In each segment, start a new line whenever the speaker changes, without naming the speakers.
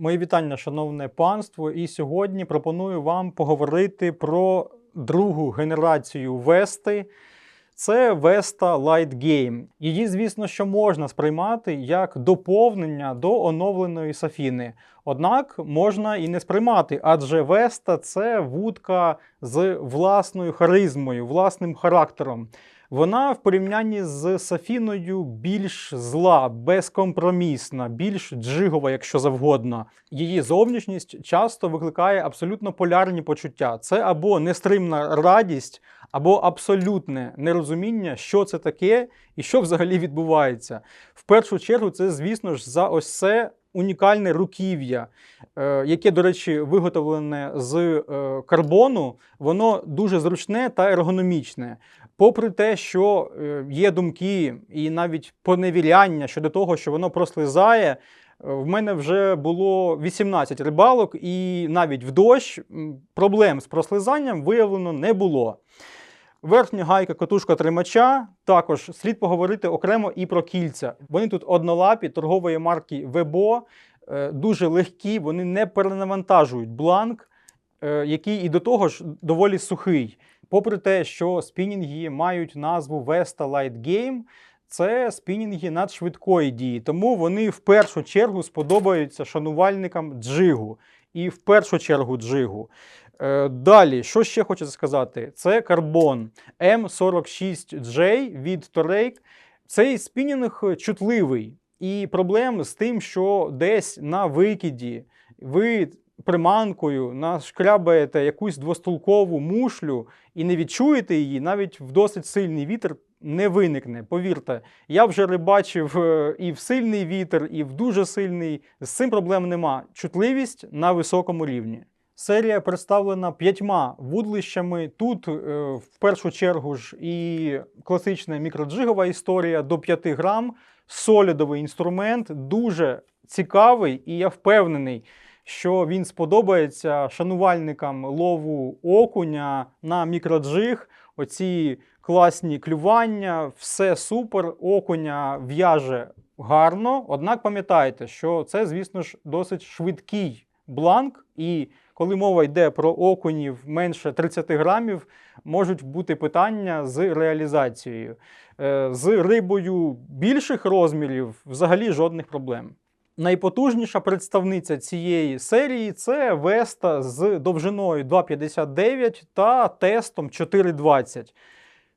Мої вітання, шановне панство. І сьогодні пропоную вам поговорити про другу генерацію Вести. Це Vesta Light Game. Її, звісно, що можна сприймати як доповнення до оновленої Сафіни. Однак можна і не сприймати, адже Веста це вудка з власною харизмою, власним характером. Вона в порівнянні з Сафіною більш зла, безкомпромісна, більш джигова, якщо завгодно. Її зовнішність часто викликає абсолютно полярні почуття. Це або нестримна радість, або абсолютне нерозуміння, що це таке і що взагалі відбувається. В першу чергу, це, звісно ж, за ось це унікальне руків'я, е, яке, до речі, виготовлене з е, карбону, воно дуже зручне та ергономічне. Попри те, що е, є думки і навіть поневіряння щодо того, що воно прослизає, е, в мене вже було 18 рибалок, і навіть в дощ проблем з прослизанням виявлено не було. Верхня гайка катушка тримача. Також слід поговорити окремо і про кільця. Вони тут однолапі торгової марки Вебо, е, дуже легкі, вони не перенавантажують бланк, який і до того ж доволі сухий. Попри те, що спінінги мають назву Vesta Light Game, це спінінги надшвидкої дії, тому вони в першу чергу сподобаються шанувальникам джигу. І в першу чергу джигу. Е, Далі, що ще хочу сказати? Це карбон M46J від Torek. Цей спінінг чутливий, і проблем з тим, що десь на викиді ви приманкою нашкрябаєте якусь двостулкову мушлю і не відчуєте її, навіть в досить сильний вітер не виникне. Повірте, я вже рибачив е, і в сильний вітер, і в дуже сильний. З цим проблем нема. Чутливість на високому рівні. Серія представлена п'ятьма вудлищами. Тут е, в першу чергу ж і класична мікроджигова історія до 5 грам, солідовий інструмент, дуже цікавий, і я впевнений, що він сподобається шанувальникам лову окуня на мікроджиг. Оці класні клювання, все супер, окуня в'яже гарно. Однак пам'ятайте, що це, звісно ж, досить швидкий бланк, і коли мова йде про окунів менше 30 грамів, можуть бути питання з реалізацією. Е, З рибою більших розмірів взагалі жодних проблем. Найпотужніша представниця цієї серії це Веста з довжиною 2,59 та тестом 4,20.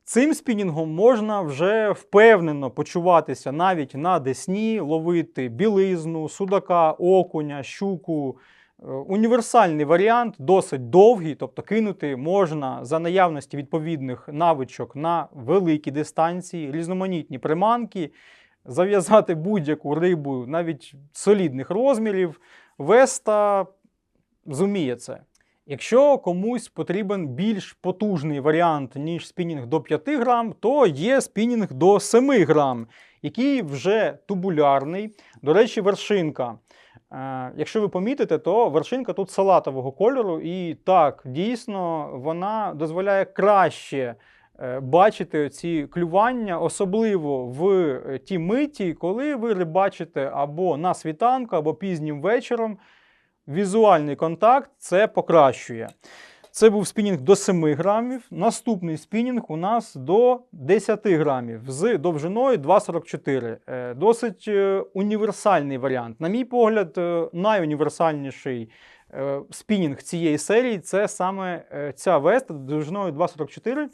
Цим спінінгом можна вже впевнено почуватися навіть на десні, ловити білизну, судака, окуня, щуку. Е, Універсальний варіант, досить довгий, тобто кинути можна за наявності відповідних навичок на великі дистанції, різноманітні приманки, зав'язати будь-яку рибу навіть солідних розмірів. Веста зуміє це. Якщо комусь потрібен більш потужний варіант, ніж спінінг до 5 грам, то є спінінг до 7 грам, який вже тубулярний. До речі, вершинка. Е, Якщо ви помітите, то вершинка тут салатового кольору, і так, дійсно, вона дозволяє краще бачити ці клювання, особливо в е, ті миті, коли ви рибачите або на світанку, або пізнім вечором. Візуальний контакт це покращує. Це був спінінг до 7 грамів. Наступний спінінг у нас до 10 грамів з довжиною 2,44. Е, Досить е, універсальний варіант. На мій погляд, е, найуніверсальніший е, спінінг цієї серії це саме е, ця веста довжиною 2,44.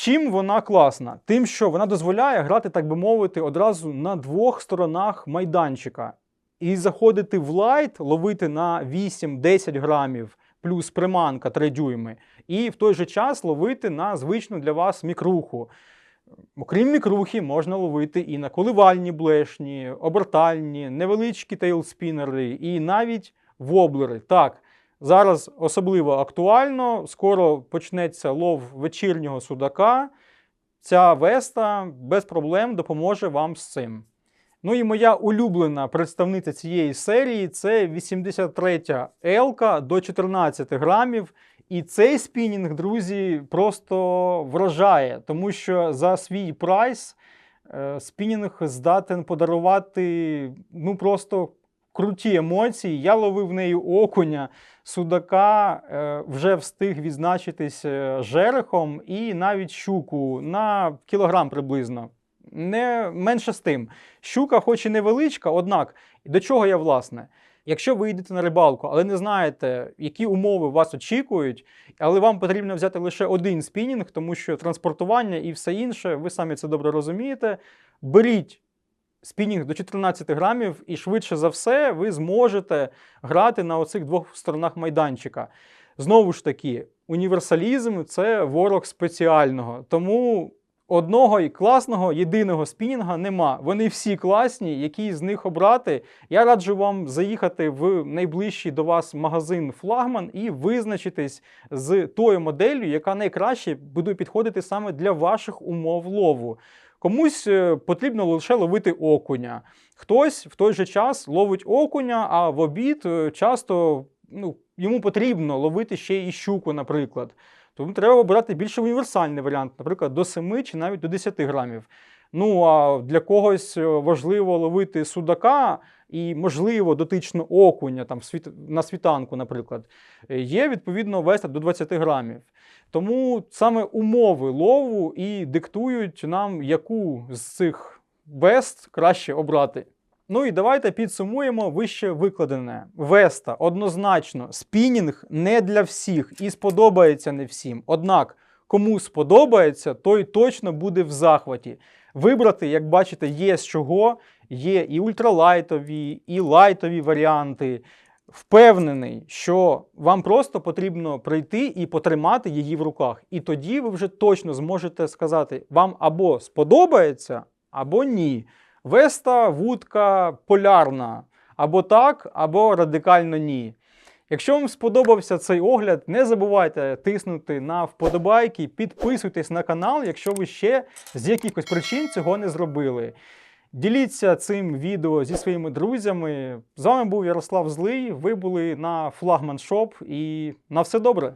Чим вона класна? Тим, що вона дозволяє грати, так би мовити, одразу на двох сторонах майданчика. І заходити в лайт, ловити на 8-10 грамів плюс приманка 3 дюйми, і в той же час ловити на звичну для вас мікруху. Окрім мікрухи, можна ловити і на коливальні блешні, обертальні, невеличкі тейлспінери, і навіть воблери. Так, зараз особливо актуально. Скоро почнеться лов вечірнього судака. Ця веста без проблем допоможе вам з цим. Ну і моя улюблена представниця цієї серії це 83-я Елка до 14 грамів. І цей спінінг, друзі, просто вражає, тому що за свій прайс Е, Спінінг здатен подарувати ну просто круті емоції. Я ловив нею окуня, судака, е, вже встиг відзначитись е, жерехом і навіть щуку на кілограм приблизно. Не менше з тим. Щука, хоч і невеличка, однак до чого я власне? Якщо ви йдете на рибалку, але не знаєте, які умови вас очікують, але вам потрібно взяти лише один спінінг, тому що транспортування і все інше, ви самі це добре розумієте. Беріть спінінг до 14 грамів, і швидше за все ви зможете грати на оцих двох сторонах майданчика. Знову ж таки, універсалізм це ворог спеціального. Тому одного і класного єдиного спінінга нема. Вони всі класні, які з них обрати. Я раджу вам заїхати в найближчий до вас магазин флагман і визначитись з тою моделлю, яка найкраще буде підходити саме для ваших умов лову. Комусь е, потрібно лише ловити окуня. Хтось в той же час ловить окуня, а в обід е, часто ну, йому потрібно ловити ще і щуку, наприклад. Тому треба обирати більш універсальний варіант, наприклад, до 7 чи навіть до 10 грамів. Ну а для когось е, важливо ловити судака і, можливо, дотично окуня там, на світанку, наприклад. Є відповідно веста до 20 грамів. Тому саме умови лову і диктують нам, яку з цих вест краще обрати. Ну і давайте підсумуємо вище викладене. Веста однозначно, спінінг не для всіх і сподобається не всім. Однак, кому сподобається, той точно буде в захваті. Вибрати, як бачите, є з чого. Є і ультралайтові, і лайтові варіанти. Впевнений, що вам просто потрібно прийти і потримати її в руках. І тоді ви вже точно зможете сказати, вам або сподобається, або ні. Веста, вудка полярна. Або так, або радикально ні. Якщо вам сподобався цей огляд, не забувайте тиснути на вподобайки, підписуйтесь на канал, якщо ви ще з якихось причин цього не зробили. Діліться цим відео зі своїми друзями. З вами був Ярослав Злий. Ви були на Флагман Шоп і на все добре.